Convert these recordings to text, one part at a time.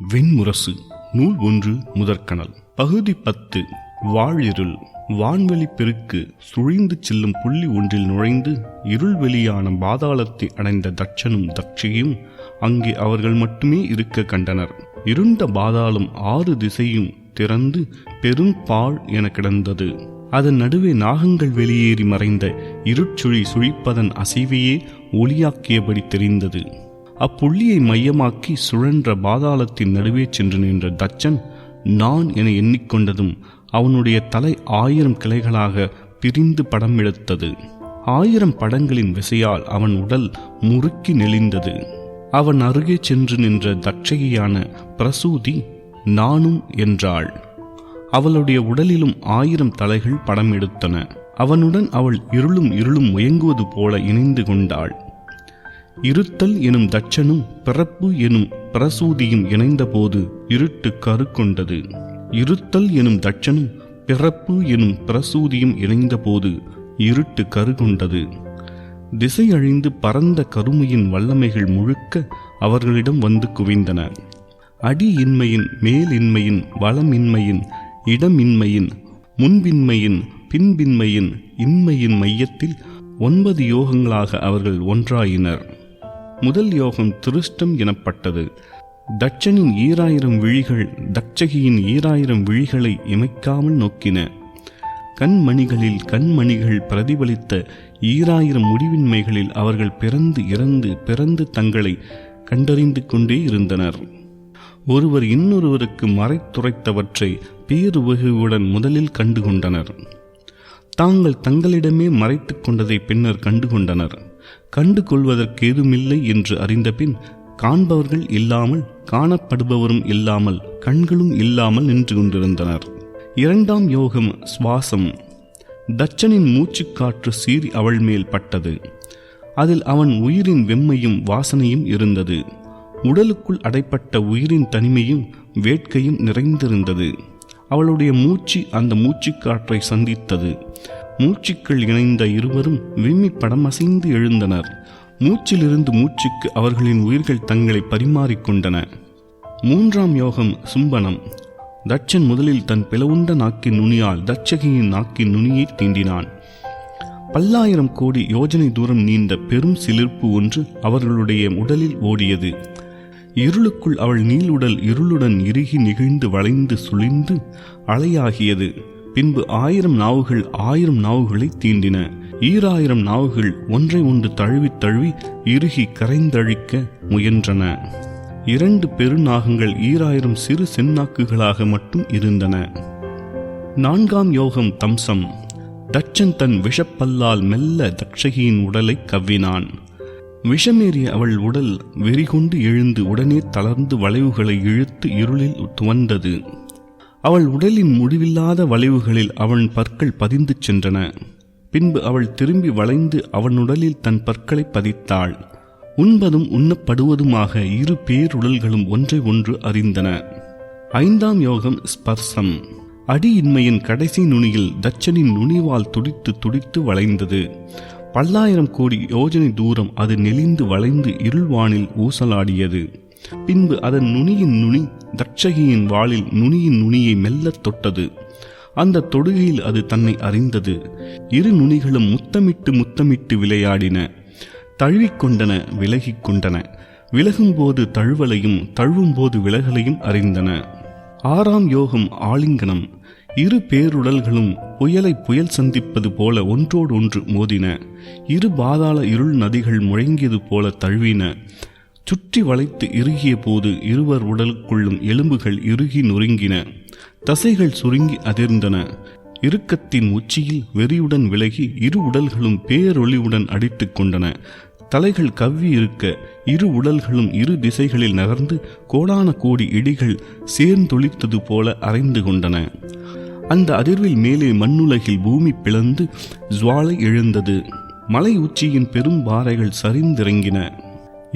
வெண்முரசு நூல் ஒன்று முதற்கணல். பகுதி பத்து வாழிருள் வான்வெளி பெருக்கு சுழிந்து செல்லும் புள்ளி ஒன்றில் நுழைந்து இருள் வெளியான பாதாளத்தை அடைந்த தட்சனும் தட்சியும் அங்கே அவர்கள் மட்டுமே இருக்க கண்டனர். இருண்ட பாதாளம் ஆறு திசையும் திறந்து பெரும் பாழ் என கிடந்தது. அதன் நடுவே நாகங்கள் வெளியேறி மறைந்த இருட்சுழி சுழிப்பதன் அசைவையே ஒளியாக்கியபடி தெரிந்தது. அப்புள்ளியை மையமாக்கி சுழன்ற பாதாளத்தின் நடுவே சென்று நின்ற தச்சன் நான் என எண்ணிக்கொண்டதும் அவனுடைய தலை ஆயிரம் கிளைகளாக பிரிந்து படம் எடுத்தது. ஆயிரம் படங்களின் விசையால் அவன் உடல் முறுக்கி நெளிந்தது. அவன் அருகே சென்று நின்ற தட்சகியான பிரசூதி நானும் என்றாள். அவளுடைய உடலிலும் ஆயிரம் தலைகள் படம் எடுத்தன. அவனுடன் அவள் இருளும் இருளும் முயங்குவது போல இணைந்து கொண்டாள். இருத்தல் எனும் தட்சனும் பிறப்பு எனும் பிரசூதியும் இணைந்தபோது இருட்டு கருக்கொண்டது. இருத்தல் எனும் தட்சனும் பிறப்பு எனும் பிரசூதியும் இணைந்தபோது இருட்டு கருகொண்டது. திசை அழிந்து பரந்த கருமையின் வல்லமைகள் முழுக்க அவர்களிடம் வந்து குவிந்தன. அடியின்மையின் மேலின்மையின் வளமின்மையின் இடமின்மையின் முன்பின்மையின் பின்பின்மையின் இன்மையின் மையத்தில் ஒன்பது யோகங்களாக அவர்கள் ஒன்றாயினர். முதல் யோகம் திருஷ்டம் எனப்பட்டது. தட்சனின் ஈராயிரம் விழிகள் தட்சகியின் ஈராயிரம் விழிகளை இமைக்காமல் நோக்கின. கண்மணிகளில் கண்மணிகள் பிரதிபலித்த ஈராயிரம் முடிவின்மைகளில் அவர்கள் பிறந்து இறந்து பிறந்து தங்களை கண்டறிந்து கொண்டே இருந்தனர். ஒருவர் இன்னொருவருக்கு மறைத்துரைத்தவற்றை பேருவகையுடன் முதலில் கண்டுகொண்டனர். தாங்கள் தங்களிடமே மறைத்துக் கொண்டதை பின்னர் கண்டுகொண்டனர். கண்டு கொள்வதற்கு ஏதுமில்லை என்று அறிந்தபின் காண்பவர்கள் இல்லாமல் காணப்படுபவரும் இல்லாமல் கண்களும் இல்லாமல் நின்று கொண்டிருந்தனர். இரண்டாம் யோகம் சுவாசம். தச்சனின் மூச்சுக்காற்று சீறி அவள் மேல் பட்டது. அதில் அவன் உயிரின் வெம்மையும் வாசனையும் இருந்தது. உடலுக்குள் அடைப்பட்ட உயிரின் தனிமையும் வேட்கையும் நிறைந்திருந்தது. அவளுடைய மூச்சு அந்த மூச்சுக்காற்றை சந்தித்தது. மூச்சுக்கள் இணைந்த இருவரும் விம்மி படமசைந்து எழுந்தனர். மூச்சிலிருந்து மூச்சுக்கு அவர்களின் உயிர்கள் தங்களை பரிமாறிக்கொண்டன. மூன்றாம் யோகம் சும்பனம். தட்சன் முதலில் தன் பிளவுண்ட நாக்கின் நுனியால் தட்சகியின் நாக்கின் நுனியை தீண்டினான். பல்லாயிரம் கோடி யோஜனை தூரம் நீண்ட பெரும் சிலிர்ப்பு ஒன்று அவர்களுடைய உடலில் ஓடியது. இருளுக்குள் அவள் நீளுடல் இருளுடன் இறுகி நிகழ்ந்து வளைந்து சுழிந்து அலையாகியது. பின்பு ஆயிரம் நாவுகள் ஆயிரம் நாவுகளை தீண்டின. ஈராயிரம் நாவுகள் ஒன்றை ஒன்று தழுவி தழுவி இறுகி கரைந்தழிக்க முயன்றன. இரண்டு பெருநாகங்கள் ஈராயிரம் சிறு செந்நாக்குகளாக மட்டும் இருந்தன. நான்காம் யோகம் தம்சம். தட்சன் தன் விஷப்பல்லால் மெல்ல தட்சகியின் உடலை கவ்வினான். விஷமேறிய அவள் உடல் வெறிகொண்டு எழுந்து உடனே தளர்ந்து வளைவுகளை இழுத்து இருளில் துவந்தது அவள் உடலின் முடிவில்லாத வளைவுகளில் அவன் பற்கள் பதிந்து சென்றன. பின்பு அவள் திரும்பி வளைந்து அவன் உடலில் தன் பற்களை பதித்தாள். உண்பதும் உண்ணப்படுவதுமாக இரு பேருடல்களும் ஒன்றை ஒன்று அறிந்தன. ஐந்தாம் யோகம் ஸ்பர்சம். அடியின்மையின் கடைசி நுனியில் தச்சனின் நுனிவால் துடித்து துடித்து வளைந்தது. பல்லாயிரம் கோடி யோஜனை தூரம் அது நெளிந்து வளைந்து இருள்வானில் ஊசலாடியது. பின்பு அதன் நுனியின் நுனி தட்சகியின் வாளில் நுனியின் நுனியை மெல்லத் தொட்டது. அந்த தொடுகையில் அது தன்னை அறிந்தது. இரு நுனிகளும் முத்தமிட்டு முத்தமிட்டு விளையாடின. தழுவிக்கொண்டன விலகிக் கொண்டன. விலகும்போது தழுவலையும் தழுவும்போது விலகலையும் அறிந்தன. ஆறாம் யோகம் ஆலிங்கனம். இரு பேருடல்களும் புயலை புயல் சந்திப்பது போல ஒன்றோடொன்று மோதின. இரு பாதாள இருள் நதிகள் முழங்கியது போல தழுவின. சுற்றி வளைத்து இறுகிய போது இருவர் உடலுக்குள்ளும் எலும்புகள் இறுகி நொறுங்கின. தசைகள் சுருங்கி அதிர்ந்தன. இறுக்கத்தின் உச்சியில் வெறியுடன் விலகி இரு உடல்களும் பேரொளிவுடன் அடித்துக் கொண்டன. தலைகள் கவ்வி இருக்க இரு உடல்களும் இரு திசைகளில் நகர்ந்து கோடான கோடி இடிகள் சேர்ந்தொழித்தது போல அரைந்து கொண்டன. அந்த அதிர்வில் மேலே மண்ணுலகில் பூமி பிளந்து ஜுவாலை எழுந்தது. மலை உச்சியின் பெரும் பாறைகள் சரிந்திறங்கின.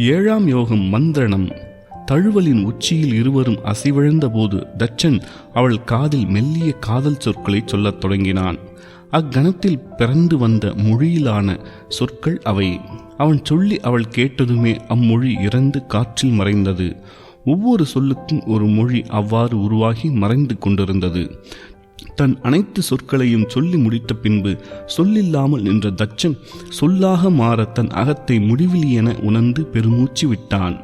ஏழாம் யோகம் மந்திரணம். தழுவலின் உச்சியில் இருவரும் அசைவிழந்த போது தச்சன் அவள் காதில் மெல்லிய காதல் சொற்களை சொல்லத் தொடங்கினான். அக்கணத்தில் பிறந்து வந்த மொழியிலான சொற்கள் அவை. அவன் சொல்லி அவள் கேட்டதுமே அம்மொழி இறந்து காற்றில் மறைந்தது. ஒவ்வொரு சொல்லுக்கும் ஒரு மொழி அவ்வாறு உருவாகி மறைந்து கொண்டிருந்தது. தன் அனைத்து சொற்களையும் சொல்லி முடித்த பின்பு சொல்லில்லாமல் நின்ற தச்சன் சொல்லாக மாற தன் அகத்தை முடிவில் என உணர்ந்து பெருமூச்சு விட்டான்.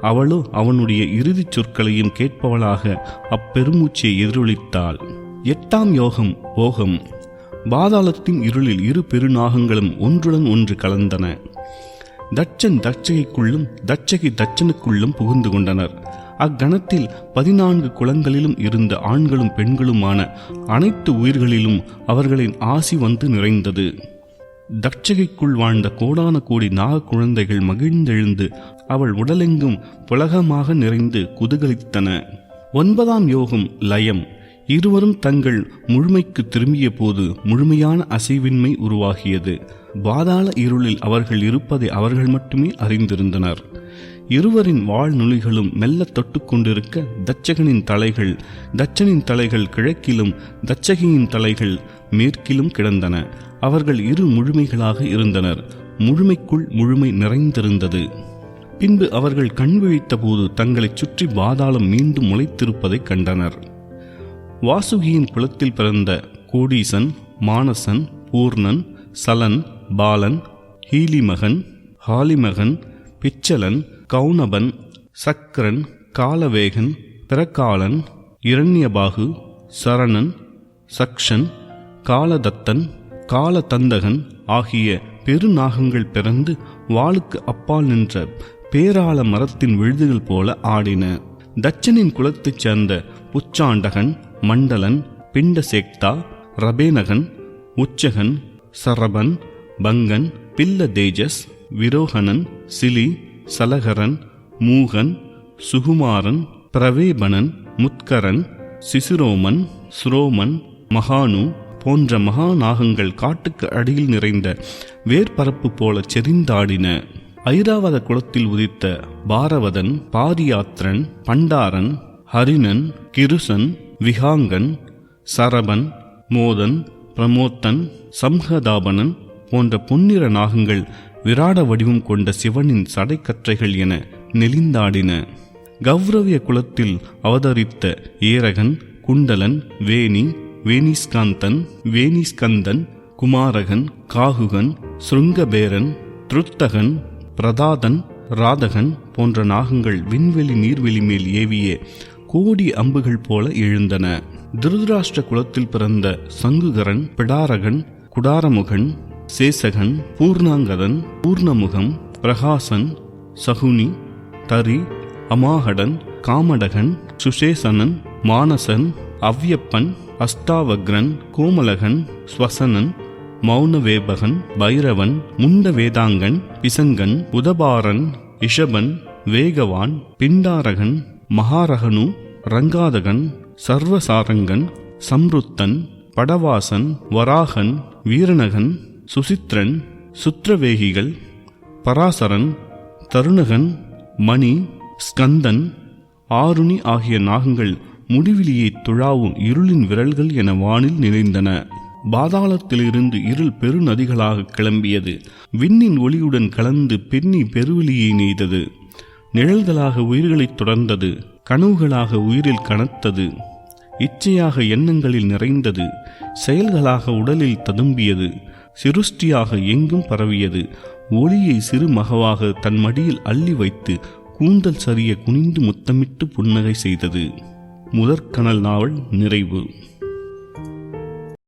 அவளோ அவனுடைய இறுதிச் சொற்களையும் கேட்பவளாக அப்பெருமூச்சை எதிரொலித்தாள். எட்டாம் யோகம் போகம். பாதாளத்தின் இருளில் இரு பெருநாகங்களும் ஒன்றுடன் ஒன்று கலந்தன. தட்சன் தட்சகைக்குள்ளும் தட்சகை தச்சனுக்குள்ளும் புகுந்து கொண்டனர். அக்கணத்தில் பதினான்கு குளங்களிலும் இருந்த ஆண்களும் பெண்களுமான அனைத்து உயிர்களிலும் அவர்களின் ஆசி வந்து நிறைந்தது. தட்சகைக்குள் வாழ்ந்த கோடான கோடி நாக குழந்தைகள் மகிழ்ந்தெழுந்து அவள் உடலெங்கும் புலகமாக நிறைந்து குதகலித்தன. ஒன்பதாம் யோகம் லயம். இருவரும் தங்கள் முழுமைக்கு திரும்பிய போது முழுமையான அசைவின்மை உருவாகியது. பாதாள இருளில் அவர்கள் இருப்பதை அவர்கள் மட்டுமே அறிந்திருந்தனர். இருவரின் வாழ்நுழிகளும் மெல்ல தொட்டுக்கொண்டிருக்க தச்சகனின் தலைகள் தச்சனின் தலைகள் கிழக்கிலும் தச்சகியின் தலைகள் மேற்கிலும் கிடந்தன. அவர்கள் இரு முழுமைகளாக இருந்தனர். முழுமைக்குள் முழுமை நிறைந்திருந்தது. பின்பு அவர்கள் கண் விழித்தபோது தங்களைச் சுற்றி பாதாளம் மீண்டும் முளைத்திருப்பதைக் கண்டனர். வாசுகியின் குலத்தில் பிறந்த கோடீசன் மானசன் பூர்ணன் சலன் பாலன் ஹீலிமகன் ஹாலிமகன் பிச்சலன் கௌனபன் சக்கரன் காலவேகன் பிரகாலன் இரண்யபாகு சரணன் சக்ஷன் காலதத்தன் காலதந்தகன் ஆகிய பெருநாகங்கள் பிறந்து வாளுக்கு அப்பால் நின்ற பேராள மரத்தின் விழுதுகள் போல ஆடின. தச்சனின் குலத்தைச் சேர்ந்த புச்சாண்டகன் மண்டலன் பிண்டசேக்தா ரபேனகன் உச்சகன் சரபன் பங்கன் பில்ல தேஜஸ் விரோகனன் சிலி சலகரன் மூகன் சுகுமாரன் பிரவேபனன் முத்கரன் சிசுரோமன் சுரோமன் மகானு போன்ற மகாநாகங்கள் காட்டுக்கு அடியில் நிறைந்த வேர்பரப்பு போல செறிந்தாடின. ஐராவத குலத்தில் உதித்த பாரவதன் பாரியாத்திரன் பண்டாரன் ஹரிணன் கிருசன் விகாங்கன் சரபன் மோதன் பிரமோத்தன் சம்ஹதாபனன் போன்ற பொன்னிற நாகங்கள் விராட வடிவம் கொண்ட சிவனின் சடைக்கற்றைகள் என நெளிந்தாடின. கௌரவிய குலத்தில் அவதரித்த ஏரகன் குண்டலன் வேணி வேணிஸ்காந்தன் வேணிஸ்கந்தன் குமாரகன் காகுகன் சுருங்கபேரன் திருத்தகன் பிரதாதன் ராதகன் போன்ற நாகங்கள் விண்வெளி நீர்வெளி மேல் ஏவிய கோடி அம்புகள் போல எழுந்தன. திருதராஷ்டிர குலத்தில் பிறந்த சங்குகரன் பிடாரகன் குடாரமுகன் சேசகன் பூர்ணாங்கதன் பூர்ணமுகம் பிரகாசன் சகுனி தரி அமாகடன் காமடகன் சுசேசனன் மானசன் அவ்யப்பன் அஸ்தாவக்ரன் கோமலகன் ஸ்வசனன் மௌனவேபகன் பைரவன் முண்ட வேதாங்கன் பிசங்கன் உதபாரன் இஷபன் வேகவான் பிண்டாரகன் மகாரகனு ரங்காதகன் சர்வசாரங்கன் சம்ருத்தன் படவாசன் வராகன் வீரணகன் சுசித்ரன் சுத்ரவேகிகள் பராசரன் தருணகன் மணி ஸ்கந்தன் ஆருணி ஆகிய நாகங்கள் முடிவிலியை துழாவும் இருளின் விரல்கள் என வானில் நிறைந்தன. பாதாளத்திலிருந்து இருள் பெருநதிகளாக கிளம்பியது. விண்ணின் ஒளியுடன் கலந்து பெண்ணி பெருவெளியை நெய்தது. நிழல்களாக உயிர்களைத் தொடர்ந்தது. கனவுகளாக உயிரில் கனத்தது. இச்சையாக எண்ணங்களில் நிறைந்தது. செயல்களாக உடலில் ததும்பியது. சிருஷ்டியாக எங்கும் பரவியது. ஒளியை சிறு மகவாக தன் மடியில் அள்ளி வைத்து கூந்தல் சரிய குனிந்து முத்தமிட்டு புன்னகை செய்தது. முதற்கனல் நாவல் நிறைவு.